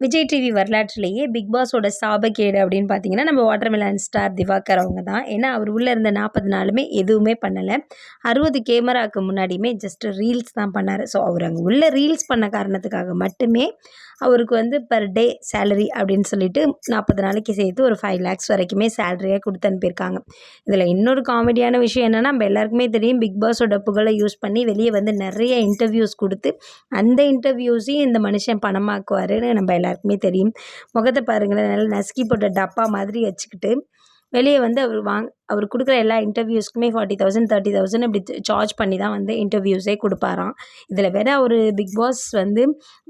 Vijay TV வரலாற்றிலேயே big பாஸோட சாபக்கேடு அப்படின்னு பார்த்தீங்கன்னா நம்ம வாட்டர்மெலன் ஸ்டார் திவாகர் அவங்க தான். ஏன்னா அவர் உள்ளே இருந்த நாற்பது நாளுமே எதுவுமே பண்ணலை. அறுபது கேமராவுக்கு முன்னாடியுமே ஜஸ்ட் ரீல்ஸ் தான் பண்ணார். ஸோ அவர் அங்கே உள்ள ரீல்ஸ் பண்ண காரணத்துக்காக மட்டுமே அவருக்கு வந்து பர் டே சேலரி அப்படின்னு சொல்லிட்டு நாற்பது நாளைக்கு சேர்த்து ஒரு ஃபைவ் லேக்ஸ் வரைக்குமே சேலரியாக கொடுத்து அனுப்பியிருக்காங்க. இதில் இன்னொரு காமெடியான விஷயம் என்னென்னா நம்ம எல்லாருக்குமே தெரியும் பிக் பாஸோட புகழை யூஸ் பண்ணி வெளியே வந்து நிறைய இன்டர்வியூஸ் கொடுத்து அந்த இன்டர்வியூஸையும் இந்த மனுஷன் பணமாக்குவாருன்னு நம்ம எல்லாருக்குமே தெரியும். முகத்தை பாருங்களேன் நல்லா நசுக்கி போட்ட டப்பா மாதிரி வச்சுக்கிட்டு வெளியே வந்து அவர் வாங் அவர் கொடுக்குற எல்லா இன்டர்வியூஸ்க்குமே ஃபார்ட்டி தௌசண்ட் தேர்ட்டி தௌசண்ட் இப்படி சார்ஜ் பண்ணி தான் வந்து இன்டர்வியூஸே கொடுப்பாராம். இதில் வேற அவர் பிக் பாஸ் வந்து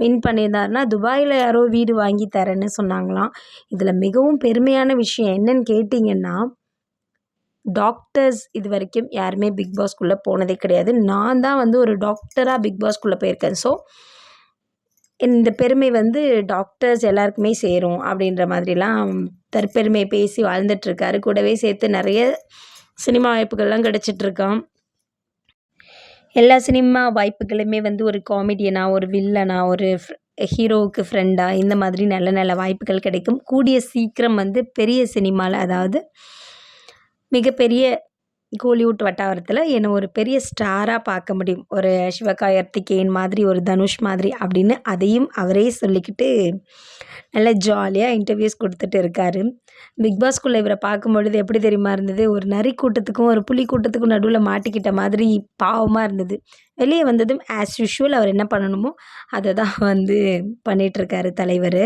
வின் பண்ணியிருந்தாருன்னா துபாயில் யாரோ வீடு வாங்கி தரேன்னு சொன்னாங்களாம். இதில் மிகவும் பெருமையான விஷயம் என்னன்னு கேட்டிங்கன்னா டாக்டர்ஸ் இது வரைக்கும் யாருமே பிக் பாஸ்க்குள்ளே போனதே கிடையாது. நான் தான் வந்து ஒரு டாக்டராக பிக் பாஸ்க்குள்ளே போயிருக்கேன். ஸோ இந்த பெருமை வந்து டாக்டர்ஸ் எல்லாருக்குமே சேரும் அப்படின்ற மாதிரிலாம் தற்பெருமை பேசி வாழ்ந்துட்டுருக்காரு. கூடவே சேர்த்து நிறைய சினிமா வாய்ப்புகள்லாம் கிடச்சிட்ருக்கான் எல்லா சினிமா வாய்ப்புகளுமே வந்து ஒரு காமெடியனாக ஒரு வில்லனாக ஒரு ஹீரோவுக்கு ஃப்ரெண்டாக இந்த மாதிரி நல்ல நல்ல வாய்ப்புகள் கிடைக்கும். கூடிய சீக்கிரம் வந்து பெரிய சினிமாவில் அதாவது மிகப்பெரிய கோலிவுட் வட்டாரத்தில் என்னை ஒரு பெரிய ஸ்டாராக பார்க்க முடியும். ஒரு சிவகார்த்திகேயன் மாதிரி ஒரு தனுஷ் மாதிரி அப்படின்னு அதையும் அவரே சொல்லிக்கிட்டு நல்ல ஜாலியாக இன்டர்வியூஸ் கொடுத்துட்டு இருக்கார். பிக் பாஸ்குள்ளே இவரை பார்க்கும்பொழுது எப்படி தெரியுமா இருந்தது? ஒரு நரி கூட்டத்துக்கும் ஒரு புலி கூட்டத்துக்கும் நடுவில் மாட்டிக்கிட்ட மாதிரி பாவமாக இருந்தது. வெளியே வந்ததும் ஆஸ் யூஷுவல் அவர் என்ன பண்ணணுமோ அதை தான் வந்து பண்ணிகிட்ருக்காரு தலைவர்.